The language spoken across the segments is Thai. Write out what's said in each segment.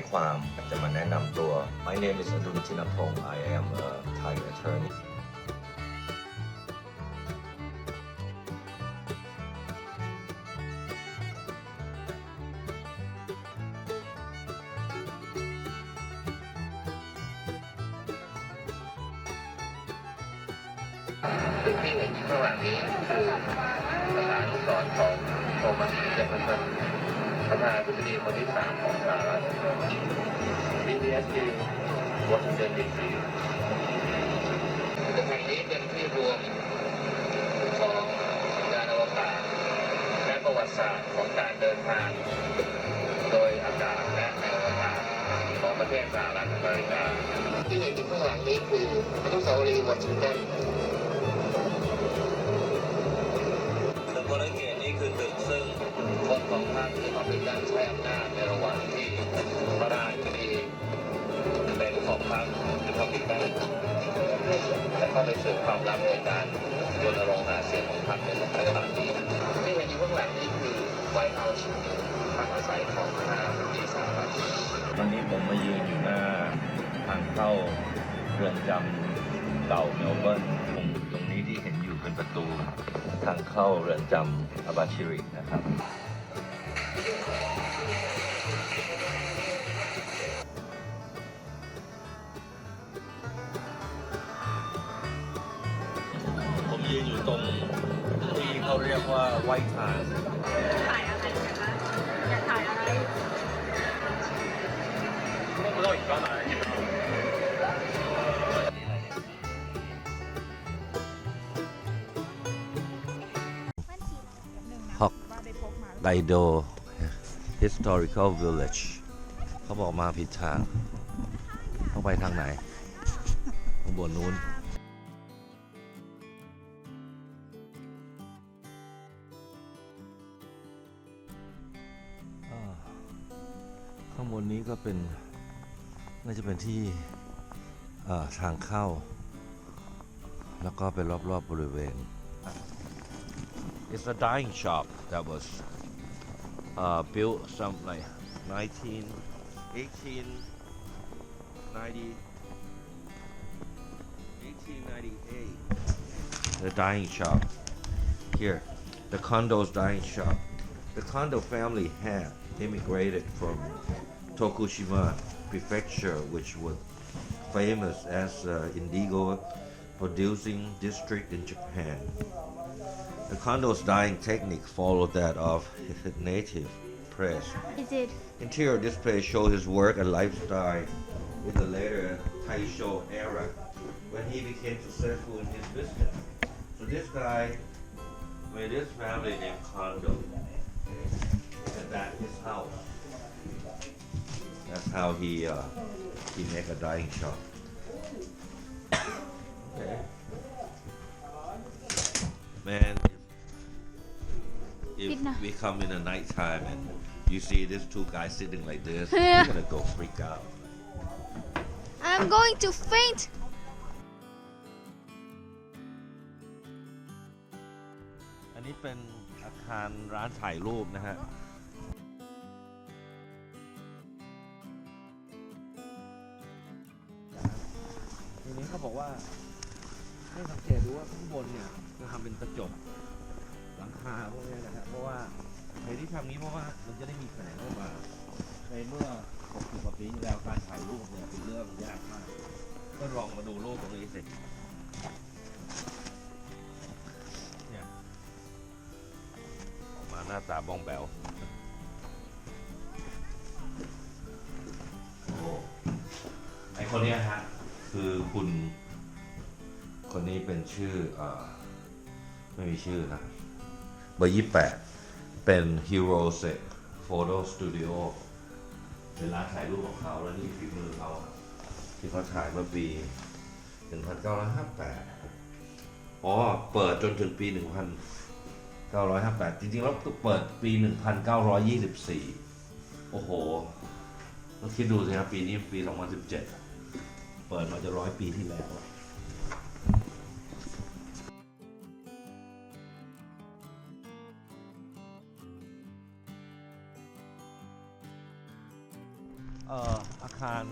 ายความจะมาแนะนำตัว My name is Adun Tinapong I am a Thai attorney ซึ่งที่เห็นข้างหลังนี้คือสถานสอนของโทมัสเจฟเฟอร์สัน ประธานาธิบดีคนที่สามของสหรัฐ BTSG วอชิงตันดีซีตึกแห่งนี้เป็นที่รวมของยานอวกาศและประวัติศาสตร์ของการเดินทาง โดยอากาศและในอวกาศของประเทศสหรัฐอเมริกาที่เห็นอยู่ข้างหลังนี้คืออนุสาวรีย์วอชิงตัน คนของพรที่มาเป็นการใช้อำนาจในระหว่างที่ประธานาธิบดีเป็นของพรรครีพับลิกันแต่ก็ไปสืบความลับในการรณรงค์หาเสียงของพรรคในรัฐบาลนี้ที่เห็นอยู่ข้างหลังนี้คือไวท์เฮาส์พักอาศัยของประธานาธิบดีสหรัฐวันนี้ผมมายืนอยู่หน้าทางเข้าเรือนจำเก่าเมลเบิร์นตรงนี้ที่เห็นอยู่เป็นประตูทางเข้าเรือนจำอาบาชิรินะครับ 道你刚来。 ฮอก ว่าได้พกมา ไดโด historical village เขาบอกมาผิดทาง ต้องไปทางไหนข้างบนนู้น อ่าข้างบนนี้ก็เป็น น่าจะเป็นที่ทางเข้า แล้วก็เป็นรอบๆบบริเวณ It's a dyeing shop that was uh, built some like 19, 18, 90, 1898. The dyeing shop here, the condo's dyeing shop. The condo family had immigrated from Tokushima Prefecture, which was famous as uh, indigo producing district in Japan. The condo's dyeing technique followed that of his native press. Is it? Interior display show his work and lifestyle in the later Taisho era when he became successful in his business. So this guy made his family named Kondo. And that his house. That's how he uh, he make a dyeing shop. Okay. Man, if, Good na. if we come in the night time and you see these two guys sitting like this, Yeah. you're gonna go freak out. I'm going to faint. อันนี้เป็นอาคารร้านถ่ายรูปนะฮะ เขาบอกว่า ให้สังเกตดูว่าข้างบนเนี่ยจะทำเป็นกระจกหลังคาพวกนี้นะฮะเพราะว่าเหตุที่ทำนี้เพราะว่ามันจะได้มีแสงเข้ามาในเมื่อ60กว่าปีที่แล้วการถ่ายรูปเนี่ยเป็นเรื่องยากมากก็ลองมาดูรูปตรงนี้สิเนี่ยออกมาหน้าตาบองแบว ชื่ออไม่มีชื่อนะเบอร์ยี่แปดเป็น Hero s e Photo Studio เป็นร้านถ่ายรูปของเขาแล้วนี่ฝีมือเขาที่เขาถ่ายเมื่อปี 1958 อ๋อ เปิดจนถึงปี 1958 จริงๆ แล้วเปิดปี 1924 โอ้โหต้องคิดดูสิครับ ปีนี้ปี 2017 เปิดมาจะร้อยปีที่แล้ว คาร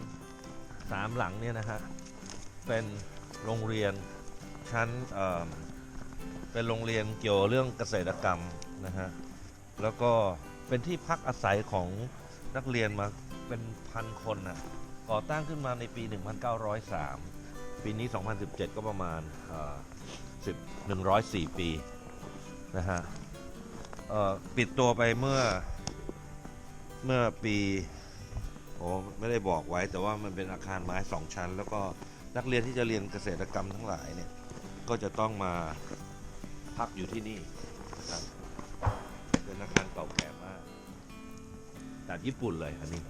สามหลังเนี่ยนะฮะเป็นโรงเรียนชั้นเเป็นโรงเรียนเกี่ยวเรื่องเกษตรกรรมนะฮะแล้วก็เป็นที่พักอาศัยของนักเรียนมาเป็นพันคนนะก่อตั้งขึ้นมาในปี 1903 ปีนี้ 2017 ก็ประมาณเอ่อ10 104 ปีนะฮะปิดตัวไปเมื่อเมื่อปี โอ้ไม่ได้บอกไว้แต่ว่ามันเป็นอาคารไม้สองชั้น แล้วก็นักเรียนที่จะเรียนเกษตรกรรมทั้งหลายเนี่ยก็จะต้องมาพักอยู่ที่นี่นะครับเป็นอาคารเก่าแก่มากจากญี่ปุ่นเลยอันนี้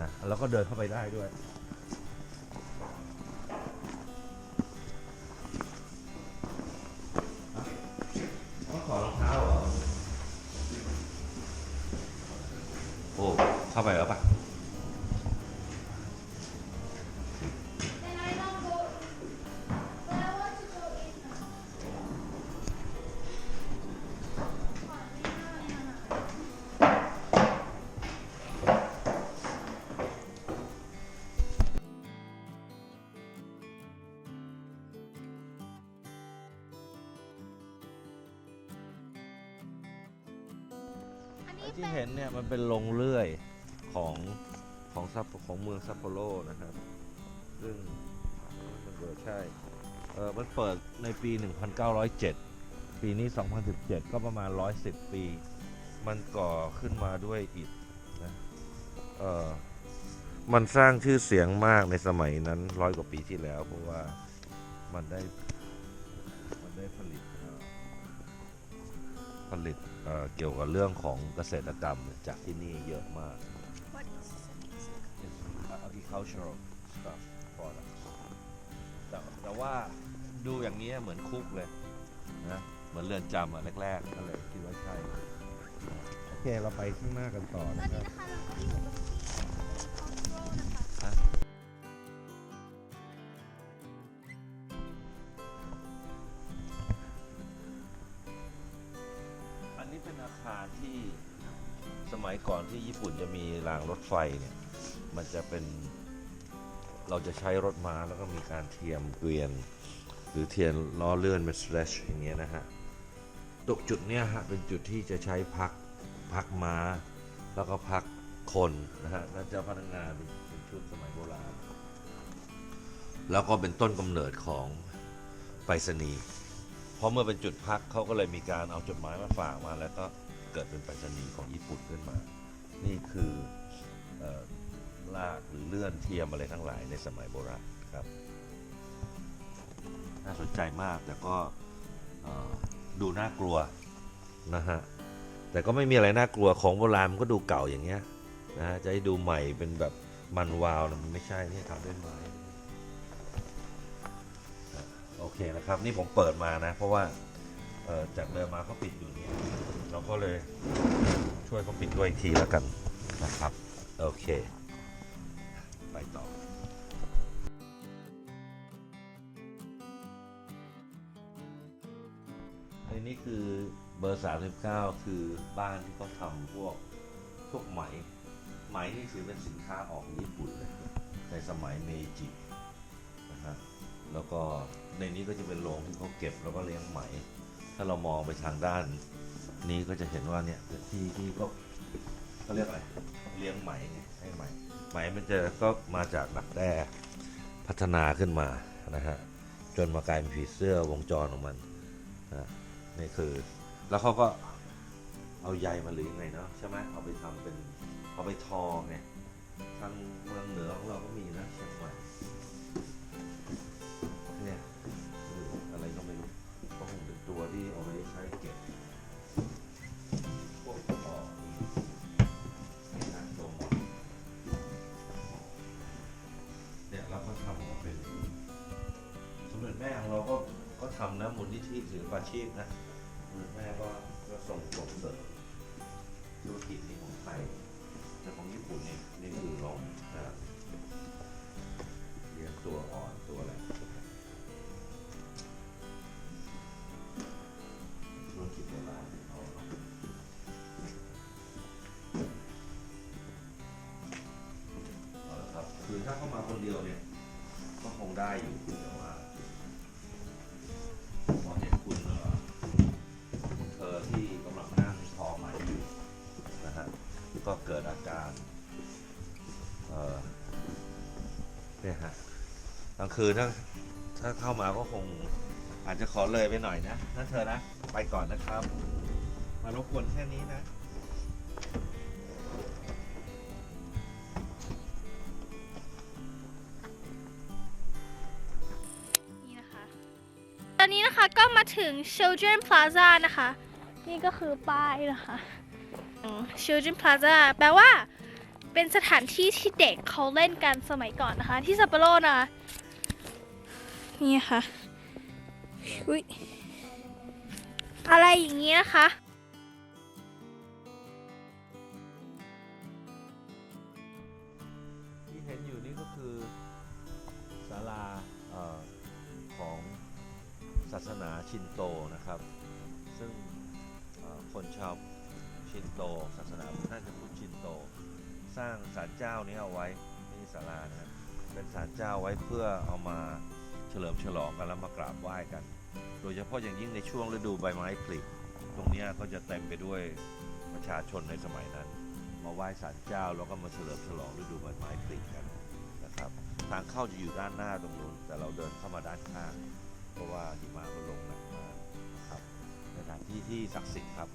นะแล้วก็เดินเข้าไปได้ด้วยต้องขอรองเท้าเหรอโอ้เข้าไปแล้วปะ อันนี้ที่เห็นเนี่ยมันเป็นโรงเลื่อยของของซัปของเมืองซัปโปโรนะครับ ซึ่งมันเปิดใช่เออมันเปิดในปี 1907 ปีนี้ 2017 ก็ประมาณ 110 ปี มันก่อขึ้นมาด้วยอิฐนะเออมันสร้างชื่อเสียงมากในสมัยนั้นร้อยกว่าปีที่แล้ว เพราะว่ามันได้ มันได้ผลิตผลิต เอ่อเกี่ยวกับเรื่องของเกษตรกรรมจากที่นี่เยอะมาก What is this? It's agricultural stuff products แต่แต่ว่าดูอย่างนี้ยเหมือนคุกเลยนะเหมือนเรือนจำอะแรกๆก็เลยคิดว่าใช่โอเคเราไปข้างหน้ากันต่อตอนนะคนี้รับ นะคะเราก็อยู่ตรงที่ออฟโรดนะคะ ก่อนที่ญี่ปุ่นจะมีรางรถไฟเนี่ย มันจะเป็นเราจะใช้รถม้าแล้วก็มีการเทียมเกวียน หรือเทียนล้อเลื่อนเป็นสเลชอย่างเงี้ยนะฮะตรงจุดเนี้ยฮะเป็นจุดที่จะใช้พักพักม้า แล้วก็พักคนนะฮะแล้วเจ้าพนักงานเป็นชุดสมัยโบราณแล้วก็เป็นต้นกำเนิดของไปรษณีย์เพราะเมื่อเป็นจุดพักเขาก็เลยมีการเอาจดหมายมาฝากมาแล้วก็ เกิดเป็นไปรษณีย์ของญี่ปุ่นขึ้นมา นี่คืออลากหรือเลื่อนเทียมอะไรทั้งหลายในสมัยโบราณครับน่าสนใจมากแต่ก็ดูน่ากลัวนะฮะแต่ก็ไม่มีอะไรน่ากลัวของโบราณมันก็ดูเก่าอย่างเงี้ยนะฮะจะให้ดูใหม่เป็นแบบมันวาวนะมันไม่ใช่นี่ทำด้วยไม้โอเคนะครับ นี่ผมเปิดมานะ เพราะว่าจากเดิมมาเขาปิดอยู่เนี่ย เราก็เลยช่วยเขาปิดด้วยอีกทีแล้วกันนะครับ โอเค ไปต่อในนี้คือเบอร์ 39 คือบ้านที่เขาทำพวกพวกไหม ไหมนี่ถือเป็นสินค้าออกญี่ปุ่นเลยในสมัยเมจินะฮะแล้วก็ในนี้ก็จะเป็นโรงที่เขาเก็บแล้วก็เลี้ยงไหม ถ้าเรามองไปทางด้าน นี้ก็จะเห็นว่าเนี่ยที่ที่ก็เขาเรียกอะไรเลี้ยงไหมไงให้ไหมไหมมันจะก็มาจากหลักแร่พัฒนาขึ้นมานะฮะจนมากลายเป็นผีเสื้อวงจรของมันนะนี่คือ แล้วเขาก็เอาใยมาหรือยังไงเนาะใช่ไหมเอาไปทำเป็นเอาไปทอไงทางเมืองเหนือของเราก็มี ชีพนะ ก็เกิดอาการเออเนี่ยฮะกลางคืนถ้าถ้าเข้ามาก็คงอาจจะขอเลยไปหน่อยนะนั่นเธอนะ ไปก่อนนะครับ มารบกวนแค่นี้นะนี่นะคะตอนนี้นะคะก็มาถึง Children Plaza นะคะ นี่ก็คือป้ายนะคะ Children Plaza แปลว่า เป็นสถานที่ที่เด็กเขาเล่นกันสมัยก่อนนะคะ ที่ซัปโปโรนะคะนี่ค่ะอุ้ยอะไรอย่างนี้นะคะที่เห็นอยู่นี่ก็คือศาลาเออของศาสนาชินโตนะครับ ซึ่งเอ่อคนชาว ชินโต ศาสนาน่าจะพุทธชินโต สร้างศาลเจ้านี้เอาไว้นี่ศาลานะเป็นศาลเจ้าไว้เพื่อเอามาเฉลิมฉลองกันแล้วมากราบไหว้กัน โดยเฉพาะอย่างยิ่งในช่วงฤดูใบไม้ผลิตรงนี้ก็จะเต็มไปด้วยประชาชนในสมัยนั้น มาไหว้ศาลเจ้าแล้วก็มาเฉลิมฉลองฤดูใบไม้ผลิกันนะครับ ทางเข้าจะอยู่ด้านหน้าตรงนู้นแต่เราเดินเข้ามาด้านข้าง เพราะว่าหิมะมันลงหนักมากนะครับสถานที่ที่ศักดิ์สิทธิ์ครับ